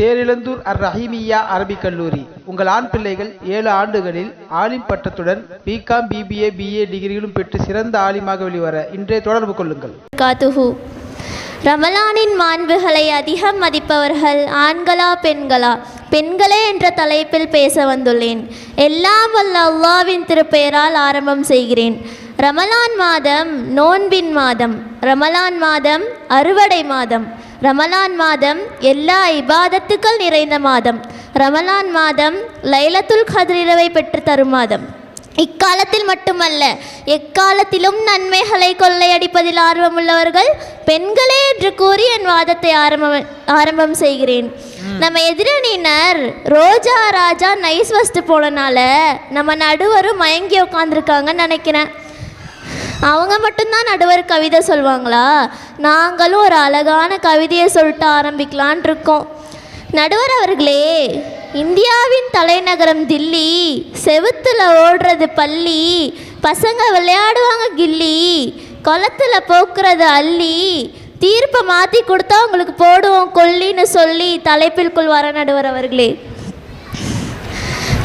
தேரிழந்தூர் அர் ரஹீமியா அரபிக் கல்லூரி. உங்கள் ஆண் பிள்ளைகள் ஏழு ஆண்டுகளில் ஆலிம் பட்டத்துடன் பிகாம் பிபிஏ பிஏ டிகிரிகளும் பெற்று சிறந்த ஆலிமாக வெளிவர இன்றைய தொடர்பு கொள்ளுங்கள். காத்துஹு. ரமலானின் மாண்புகளை அதிகம் மதிப்பவர்கள் ஆண்களா பெண்களா? பெண்களே என்ற தலைப்பில் பேச வந்துள்ளேன். எல்லாம் வல்ல அல்லாவின் திருப்பெயரால் ஆரம்பம் செய்கிறேன். ரமலான் மாதம் நோன்பின் மாதம். ரமலான் மாதம் அறுவடை மாதம். ரமலான் மாதம் எல்லா இபாதத்துக்கள் நிறைந்த மாதம். ரமலான் மாதம் லைலத்துல் கதிரிரவை பெற்று தரும் மாதம். இக்காலத்தில் மட்டுமல்ல எக்காலத்திலும் நன்மைகளை கொள்ளையடிப்பதில் ஆர்வமுள்ளவர்கள் பெண்களே என்று கூறி என் வாதத்தை ஆரம்பம் ஆரம்பம் செய்கிறேன். நம்ம எதிரணியினர் ரோஜா ராஜா நைஸ் வஸ்து போனனால நம்ம நடுவரும் மயங்கி உட்காந்துருக்காங்கன்னு நினைக்கிறேன். அவங்க மட்டும்தான் நடுவர் கவிதை சொல்லுவாங்களா நாங்களும் ஒரு அழகான கவிதையை சொல்லிட்டு ஆரம்பிக்கலான் இருக்கோம். நடுவர் அவர்களே இந்தியாவின் தலைநகரம் தில்லி செவுத்தில் ஓடுறது பள்ளி பசங்க விளையாடுவாங்க கில்லி குளத்துல போக்குறது அள்ளி தீர்ப்பை மாற்றி கொடுத்தா உங்களுக்கு போடுவோம் கொல்லின்னு சொல்லி தலைப்பிற்குள் வர நடுவர் அவர்களே.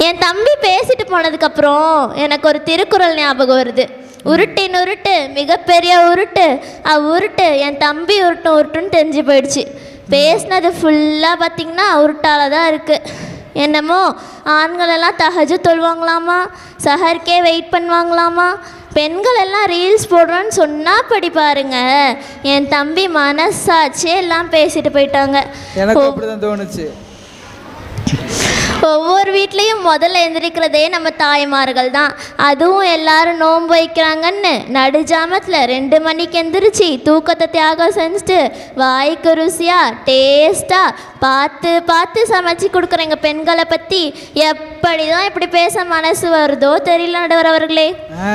என் தம்பி பேசிட்டு போனதுக்கப்புறம் எனக்கு ஒரு திருக்குறள் ஞாபகம் வருது. உருட்டின் உருட்டு மிகப்பெரிய உருட்டு. உருட்டு என் தம்பி உருட்டும் உருட்டுன்னு தெரிஞ்சு போயிடுச்சு. பேசினது ஃபுல்லாக பார்த்தீங்கன்னா உருட்டால தான் இருக்குது என்னமோ ஆண்கள் எல்லாம் தகஜு தொழுவாங்களாமா? சஹருக்கே வெயிட் பண்ணுவாங்களாமா? பெண்கள் எல்லாம் ரீல்ஸ் போடுறோன்னு சொன்னால் படி பாருங்க. என் தம்பி மனசாச்சே எல்லாம் பேசிட்டு போயிட்டாங்க. எனக்கு தோணுச்சு. ஒவ்வொரு வீட்லேயும் முதல்ல எந்திரிக்கிறதே நம்ம தாய்மார்கள் தான் அதுவும் எல்லாரும் நோன்பு வைக்கிறாங்கன்னு நடுஜாமத்தில் ரெண்டு மணிக்கு எந்திரிச்சு தூக்கத்தை தியாகம் செஞ்சுட்டு வாய்க்கு ருசியாக டேஸ்ட்டாக பார்த்து பார்த்து சமைச்சு கொடுக்குற எங்கள் பெண்களை பற்றி எப்படி தான் இப்படி பேச மனசு வருதோ தெரியல நடுவர் அவர்களே. ஆ.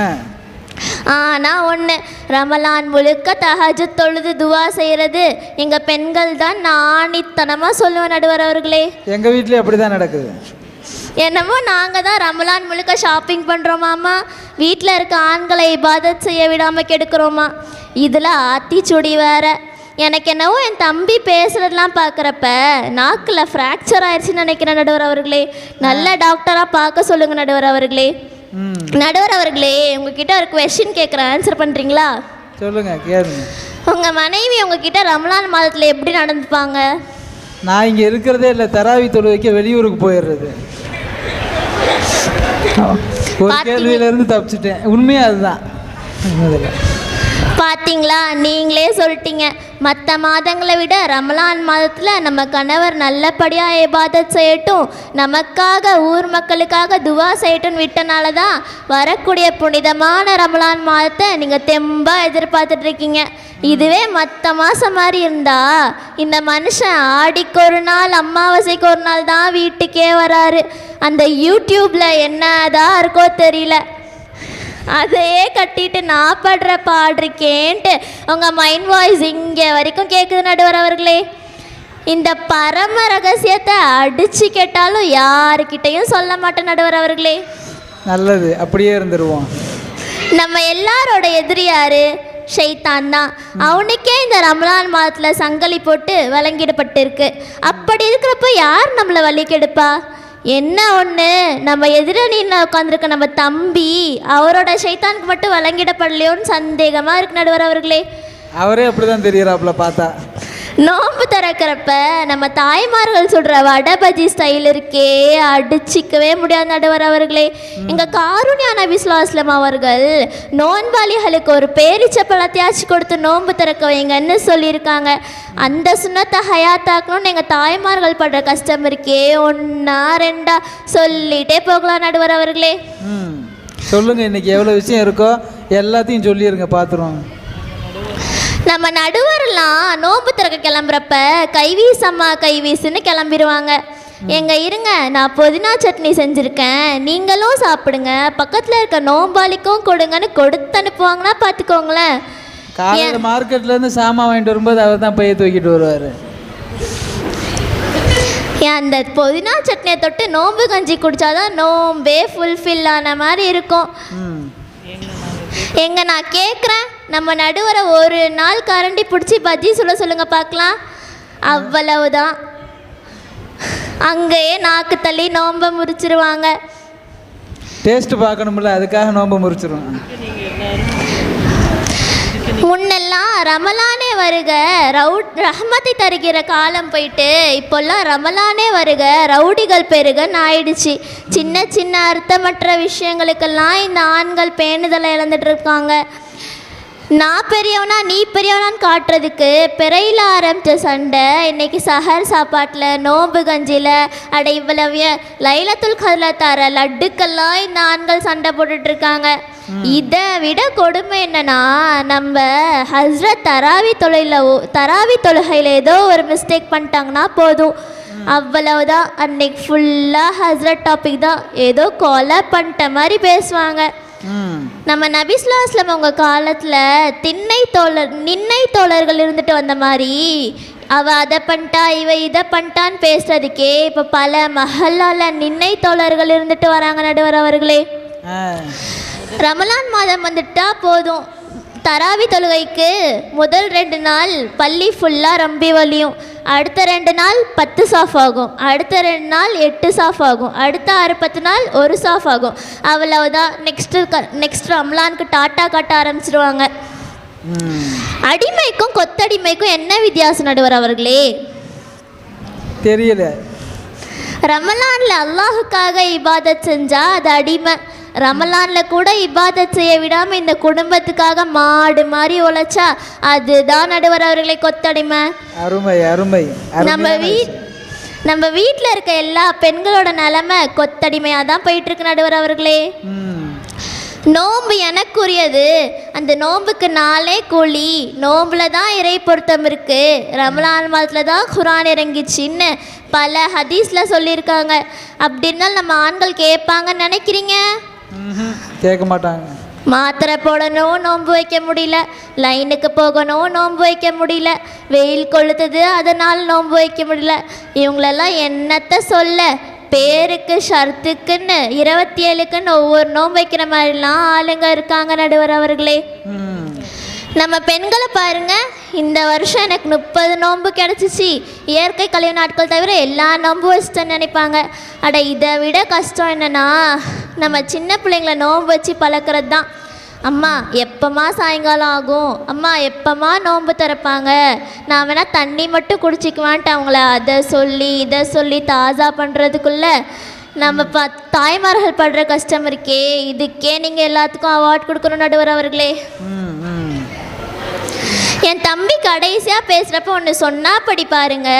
ஆனால் ஒன்று ரமலான் முழுக்க தஹஜு தொழுது துவா செய்கிறது எங்கள் பெண்கள் தான் நாணித்தனமாக சொல்லுவேன் நடுவர் அவர்களே. எங்க வீட்லயும் அப்படிதான் நடக்குது. என்னமோ நாங்கள் தான் ரமலான் முழுக்க ஷாப்பிங் பண்ணுறோமாமா வீட்டில் இருக்க ஆண்களை இபாதத் செய்ய விடாமல் கெடுக்கிறோமா. இதில் ஆத்திச்சுடி வேற. எனக்கு என்னவோ என் தம்பி பேசுகிறதெல்லாம் பார்க்குறப்ப நாக்கில் ஃப்ராக்சர் ஆயிடுச்சுன்னு நினைக்கிறேன் நடுவர் அவர்களே. நல்ல டாக்டராக பார்க்க சொல்லுங்கள் நடுவர் அவர்களே. நடுவர் அவர்களே உங்ககிட்ட ஒரு கொஷின் கேட்குறேன் ஆன்சர் பண்ணுறீங்களா சொல்லுங்க கேளுங்க. உங்கள் மனைவி உங்ககிட்ட ரமலான் மாதத்தில் எப்படி நடந்துப்பாங்க? நான் இங்க இருக்கிறதே இல்லை தராவி தொழுவைக்க வெளியூருக்கு போயிடுறது. ஒரு பாத்தீங்க- கேள்வியில இருந்து தப்பிச்சிட்டேன். உண்மையா அதுதான். பாத்தீங்களா? நீங்களே சொல்லிட்டீங்க. மற்ற மாதங்களை விட ரமலான் மாதத்தில் நம்ம கணவர் நல்லபடியாக இபாதத் செய்யட்டும். நமக்காக ஊர் மக்களுக்காக துவா செய்யட்டும் விட்டனால தான் வரக்கூடிய புனிதமான ரமலான் மாதத்தை நீங்கள் தெம்பாக எதிர்பார்த்துட்டு இருக்கீங்க இதுவே மற்ற மாதம் மாதிரி இருந்தா இந்த மனுஷன் ஆடிக்கு ஒரு நாள் அமாவாசைக்கு ஒரு நாள் தான் வீட்டுக்கே வராரு. அந்த யூடியூப்பில் என்னதான் இருக்கோ தெரியல. அதையே கட்டிட்டு நான் படுற பாடுறக்கேன்ட்டு உங்கள் மைண்ட் வாய்ஸ் இங்கே வரைக்கும் கேட்குது நடுவர் அவர்களே இந்த பரம ரகசியத்தை அடிச்சு கேட்டாலும் யாருக்கிட்டையும் சொல்ல மாட்டேன் நடுவர் அவர்களே நல்லது அப்படியே இருந்துருவோம். நம்ம எல்லாரோட எதிரி யாரு? ஷைத்தான் தான். அவனுக்கே இந்த ரமலான் மாதத்தில் சங்கிலி போட்டு வழங்கிடப்பட்டிருக்கு. அப்படி இருக்கிறப்ப யார் நம்மளை வழி கெடுப்பா? என்ன ஒன்று நம்ம எதிரணியில் உட்காந்துருக்க நம்ம தம்பி அவரோட சைத்தானுக்கு மட்டும் வழங்கிடப்படலையோன்னு சந்தேகமாக இருக்கு நடுவர் அவர்களே. அவரே அப்படிதான் தெரியறாப்புல பார்த்தா. நோன்பு திறக்கிறப்ப நம்ம தாய்மார்கள் சொல்கிற வடை பஜ்ஜி ஸ்டைல் இருக்கே அடிச்சிக்கவே முடியாது நடுவர் அவர்களே. எங்கள் காருண்யா நபி சுல்லாஸ்லம் அவர்கள் நோன்பாளிகளுக்கு ஒரு பேரிச்ச பழத்தையாச்சும் கொடுத்து நோன்பு திறக்க வைங்கன்னு சொல்லியிருக்காங்க. அந்த சுண்ணத்தை ஹயாத்தாக்கணும்னு எங்கள் தாய்மார்கள் படுற கஷ்டம் இருக்கே ஒன்றா ரெண்டா சொல்லிட்டே போகலாம் நடுவர் அவர்களே. ம். சொல்லுங்க இன்னைக்கு எவ்வளோ விஷயம் இருக்கோ எல்லாத்தையும் சொல்லிடுங்க பார்த்துருவோம் நம்ம நடுவரெல்லாம் நோன்பு திறக்க கிளம்புறப்ப கைவீசம்மா கைவீசுன்னு கிளம்பிடுவாங்க எங்க இருங்க நான் புதினா சட்னி செஞ்சுருக்கேன். நீங்களும் சாப்பிடுங்க. பக்கத்தில் இருக்க நோம்பாளிக்கும் கொடுங்கன்னு கொடுத்து அனுப்புவாங்கன்னா பார்த்துக்கோங்களேன். காலையில் மார்க்கெட்ல இருந்து சாமான் வாங்கிட்டு வரும்போது அவர் தான் பைய தூக்கிட்டு வருவார். அந்த புதினா சட்னியை தொட்டு நோன்பு கஞ்சி குடிச்சாதான் நோம்பே ஃபுல்ஃபில் ஆன மாதிரி இருக்கும். எங்க நான் கேட்குறேன் நம்ம நடுவரை ஒரு நாள் கரண்டி பிடிச்சி பஜ்ஜி சொல்ல சொல்லுங்க பார்க்கலாம். அவ்வளவுதான். அங்கேயே நாக்கு தள்ளி நோம்ப முறிச்சிருவாங்க. டேஸ்ட் பார்க்கணும்ல அதுக்காக நோன்பு முறிச்சிருவோம் முன்னெல்லாம் ரமலானே வருக ரவுட் ரஹ்மத்தை தருகிற காலம் போயிட்டு இப்போல்லாம் ரமலானே வருக ரவுடிகள் பெருகன்னு ஆயிடுச்சு சின்ன சின்ன அர்த்தமற்ற விஷயங்களுக்கெல்லாம் இந்த ஆண்கள் பேணுதலை இழந்துட்டு இருக்காங்க. நான் பெரியவனா நீ பெரியவனான்னு காட்டுறதுக்கு பிறையில் ஆரம்பித்த சண்டை இன்னைக்கு சஹர் சாப்பாட்டில் நோம்பு கஞ்சியில் அட இவ்வளவு லைலத்துல் கதில் தர லட்டுக்கெல்லாம் இந்த ஆண்கள் சண்டை போட்டுட்டு இருக்காங்க இதை விட கொடுமை என்னன்னா நம்ம ஹஸ்ரத் தராவி தொழில தராவி தொழுகையில் ஏதோ ஒரு மிஸ்டேக் பண்ணிட்டாங்கன்னா போதும். அவ்வளவுதான். அன்னைக்கு ஃபுல்லாக ஹஸ்ரத் டாபிக் தான். ஏதோ கொலை பண்ணிட்ட மாதிரி பேசுவாங்க. நம்ம நபிஸ்லாஸ்லம் அவங்க காலத்தில் திண்ணை தோழர் நின்னை தோழர்கள் இருந்துட்டு வந்த மாதிரி அவ அதை பண்ணிட்டா இவ இதை பண்ணிட்டான்னு பேசுறதுக்கே இப்போ பல மஹல்லால நின்னை தோழர்கள் இருந்துட்டு வராங்க நடுவர் அவர்களே. ரமலான் மாதம் வந்துட்டா போதும். தராவி தொழுகைக்கு முதல் ரெண்டு நாள் பள்ளி ஃபுல்லாக ரம்பி வலியும். அடுத்த ரெண்டு நாள் பத்து சாஃப் ஆகும். அடுத்த ரெண்டு நாள் எட்டு சாஃப் ஆகும். அடுத்த ஆறு பத்து நாள் ஒரு சாஃப் ஆகும். அவ்வளவுதான். நெக்ஸ்ட்டு க நெக்ஸ்ட் ரம்லானுக்கு டாட்டா காட்ட ஆரம்பிச்சிருவாங்க. அடிமைக்கும் கொத்தடிமைக்கும் என்ன வித்தியாசம் நடுவர் அவர்களே? தெரியல. ரமலான்ல அல்லாஹுக்காக இபாதத் செஞ்சா அது அடிமை. ரமலான்ல கூட இபாதத் செய்ய விடாம இந்த குடும்பத்துக்காக மாடு மாதிரி உழைச்சா அதுதான் நடுவர் அவர்களை கொத்தடிமை. அருமை அருமை நம்ம வீ நம்ம வீட்டில் இருக்க எல்லா பெண்களோட நிலைமை கொத்தடிமையாக தான் போயிட்டு இருக்கு நடுவர் அவர்களே. நோன்பு எனக்குரியது. அந்த நோன்புக்கு நாளே கூலி. நோம்புல தான் இறை பொருத்தம் இருக்கு. ரமலான் மாதத்தில் தான் குரான் இறங்கிச்சின்னு பல ஹதீஸில் சொல்லியிருக்காங்க. அப்படி இருந்தாலும் நம்ம ஆண்கள் கேட்பாங்கன்னு நினைக்கிறீங்க. கேட்க மாட்டாங்க மாத்திரை போடணும் நோன்பு வைக்க முடியல. லைனுக்கு போகணும் நோன்பு வைக்க முடியல. வெயில் கொளுத்துது அதனால் நோன்பு வைக்க முடியல. இவங்களெல்லாம் என்னத்த சொல்ல? பேருக்கு ஷர்த்துக்குன்னு இருபத்தி ஏழுக்குன்னு ஒவ்வொரு நோன்பு வைக்கிற மாதிரிலாம் ஆளுங்க இருக்காங்க நடுவர் அவர்களே. நம்ம பெண்களை பாருங்க இந்த வருஷம் எனக்கு முப்பது நோன்பு கிடச்சிச்சு. இயற்கை கழிவு நாட்கள் தவிர எல்லா நோன்பு வச்சுட்டேன்னு நினைப்பாங்க. அட இதை விட கஷ்டம் என்னன்னா நம்ம சின்ன பிள்ளைங்கள நோன்பு வச்சு பழக்கிறது தான். அம்மா எப்போம்மா சாயங்காலம் ஆகும்? அம்மா எப்போம்மா நோன்பு திறப்பாங்க? நான் வேணால் தண்ணி மட்டும் குடிச்சிக்குவான்ட்டு அவங்கள அதை சொல்லி இதை சொல்லி தாஜா பண்ணுறதுக்குள்ள நம்ம ப தாய்மார்கள் படுற கஷ்டம் இருக்கே. இதுக்கே நீங்கள் எல்லாத்துக்கும் அவார்ட் கொடுக்கணும் நடுவர் அவர்களே. ம். என் தம்பி கடைசியாக பேசுகிறப்ப ஒன்று சொன்னா படி பாருங்க.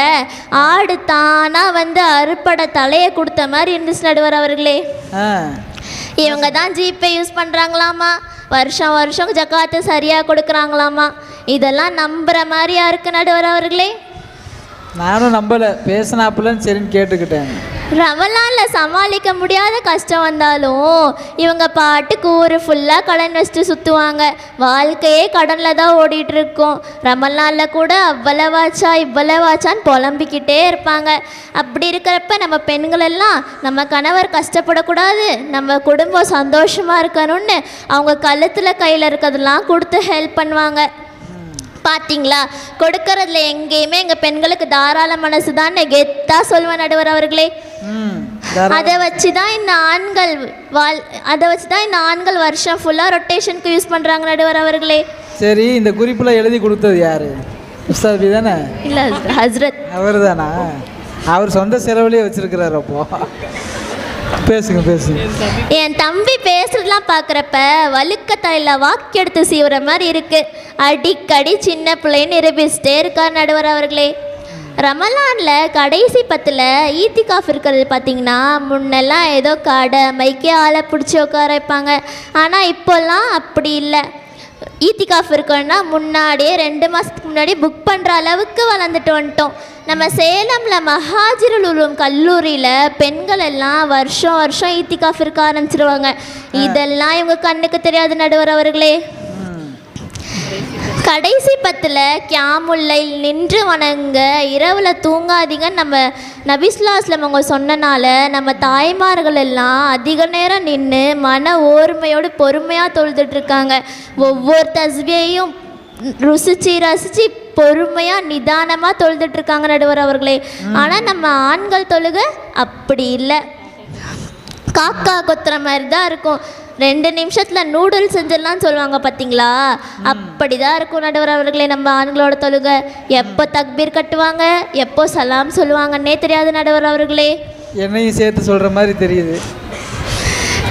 ஆடு தானா வந்து அறுப்பட தலையை கொடுத்த மாதிரி இருந்துச்சு நடுவர் அவர்களே. இவங்க தான் ஜிபே யூஸ் பண்ணுறாங்களாமா வருஷம் வருஷம் ஜக்காத்து சரியாக கொடுக்குறாங்களாமா? இதெல்லாம் நம்புகிற மாதிரியா இருக்கு நடுவர் அவர்களே? நானும் நம்பலை. பேசினாப்புலன்னு சரின்னு கேட்டுக்கிட்டேன். ரமலானில் சமாளிக்க முடியாத கஷ்டம் வந்தாலும் இவங்க பாட்டுக்கு ஊர் ஃபுல்லாக கடன் வச்சுட்டு சுற்றுவாங்க வாழ்க்கையே கடனில் தான் ஓடிட்டுருக்கோம். ரமலானில் கூட அவ்வளவாச்சா இவ்வளவாச்சான்னு புலம்பிக்கிட்டே இருப்பாங்க. அப்படி இருக்கிறப்ப நம்ம பெண்கள் எல்லாம் நம்ம கணவர் கஷ்டப்படக்கூடாது நம்ம குடும்பம் சந்தோஷமாக இருக்கணும்னு அவங்க கழுத்தில் கையில் இருக்கிறதெல்லாம் கொடுத்து ஹெல்ப் பண்ணுவாங்க. பாத்தீங்களா? கொடுக்கறதுல எங்கேயுமே எங்கள் பெண்களுக்கு தாராள மனசு தான். கெத்தா சொல்வேன் நடுவர் அவர்களே. அதை வச்சு தான் இந்த ஆண்கள் வாழ் அதை வச்சு தான் இந்த ஆண்கள் வருஷம் ஃபுல்லாக ரொட்டேஷனுக்கு யூஸ் பண்ணுறாங்க நடுவர் அவர்களே. சரி இந்த குறிப்பில் எழுதி கொடுத்தது யாரு? உஸ்தாபி தானே? இல்லை ஹஸ்ரத். அவர் தானா அவர் சொந்த செலவுலேயே வச்சிருக்கிறாரு அப்போ. பேசுங்க பேசுங்க. என் தம்பி பேசுறதெல்லாம் பார்க்குறப்ப வழுக்கத்தாயில் வாக்கெடுத்து சீவுற மாதிரி இருக்கு. அடிக்கடி சின்ன பிள்ளைன்னு நிரூபிச்சுட்டே இருக்கார் நடுவர் அவர்களே. ரமலானில் கடைசி பத்தில் ஈத்திகாஃப் இருக்கிறது பார்த்தீங்கன்னா முன்னெல்லாம் ஏதோ கடை மைக்கே ஆளை பிடிச்சி உட்கார வைப்பாங்க. ஆனால் இப்போல்லாம் அப்படி இல்லை. ஈத்திகாஃப் இருக்கணும்னா முன்னாடியே ரெண்டு மாதத்துக்கு முன்னாடி புக் பண்ணுற அளவுக்கு வளர்ந்துட்டு வந்துட்டோம். நம்ம சேலமில் மகாஜிருல் உலூம் கல்லூரியில் பெண்கள் எல்லாம் வருஷம் வருஷம் ஈத்திகாஃப் இருக்க ஆரம்பிச்சிருவாங்க. இதெல்லாம் இவங்க கண்ணுக்கு தெரியாது நடுவர் அவர்களே. கடைசி பத்தில் கியாமுல்லை நின்று வணங்க இரவில் தூங்காதீங்கன்னு நம்ம நபிஸ்லாஸ்லம் அவங்க சொன்னனால நம்ம தாய்மார்கள் எல்லாம் அதிக நேரம் நின்று மன ஓர்மையோடு பொறுமையாக தொழுதுட்டு இருக்காங்க ஒவ்வொரு தஸ்பியையும் ருசிச்சு ரசித்து பொறுமையாக நிதானமாக தொழுதுட்டு இருக்காங்க நடுவர் அவர்களே. ஆனால் நம்ம ஆண்கள் தொழுக அப்படி இல்லை. காக்கா கொத்துற மாதிரி தான் இருக்கும். ரெண்டு நிமிஷத்தில் நூடுல்ஸ் செஞ்சிடலாம் சொல்லுவாங்க பார்த்தீங்களா அப்படி தான் இருக்கும் நடுவர் அவர்களே நம்ம ஆண்களோட தொழுக. எப்போ தக்பீர் கட்டுவாங்க? எப்போ சலாம் சொல்லுவாங்கன்னே தெரியாது நடுவர் அவர்களே. என்னையும் சேர்த்து சொல்கிற மாதிரி தெரியுது.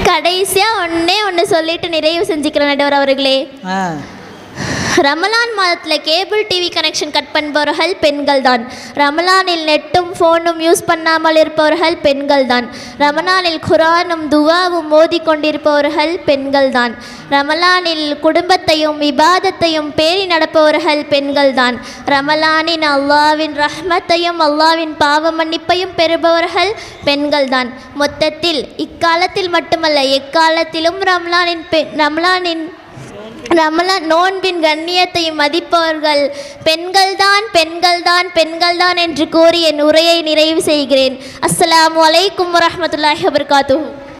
கடைசியாக ஒன்றே ஒன்று சொல்லிட்டு நிறைவு செஞ்சுக்கிறேன் நடுவர் அவர்களே. ரமலான் மாதத்தில் கேபிள் டிவி கனெக்ஷன் கட் பண்ணுபவர்கள் பெண்கள் தான் ரமலானில் நெட்டும் ஃபோனும் யூஸ் பண்ணாமல் இருப்பவர்கள் பெண்கள் தான் ரமலானில் குரானும் துவாவும் மோதி கொண்டிருப்பவர்கள் பெண்கள் தான் ரமலானில் குடும்பத்தையும் விவாதத்தையும் பேணி நடப்பவர்கள் பெண்கள் தான் ரமலானின் அல்லாவின் ரஹ்மத்தையும் அல்லாவின் பாவ மன்னிப்பையும் பெறுபவர்கள் பெண்கள் தான் மொத்தத்தில் இக்காலத்தில் மட்டுமல்ல எக்காலத்திலும் ரமலானின் பெ ரமலானின் ரமலான் நோன்பின் கண்ணியத்தையும் மதிப்பவர்கள் பெண்கள்தான் பெண்கள்தான் பெண்கள்தான் என்று கூறி என் உரையை நிறைவு செய்கிறேன். அஸ்லாம் வலைக்கும் வரமத்துல்லாஹி வபரகாத்துஹு.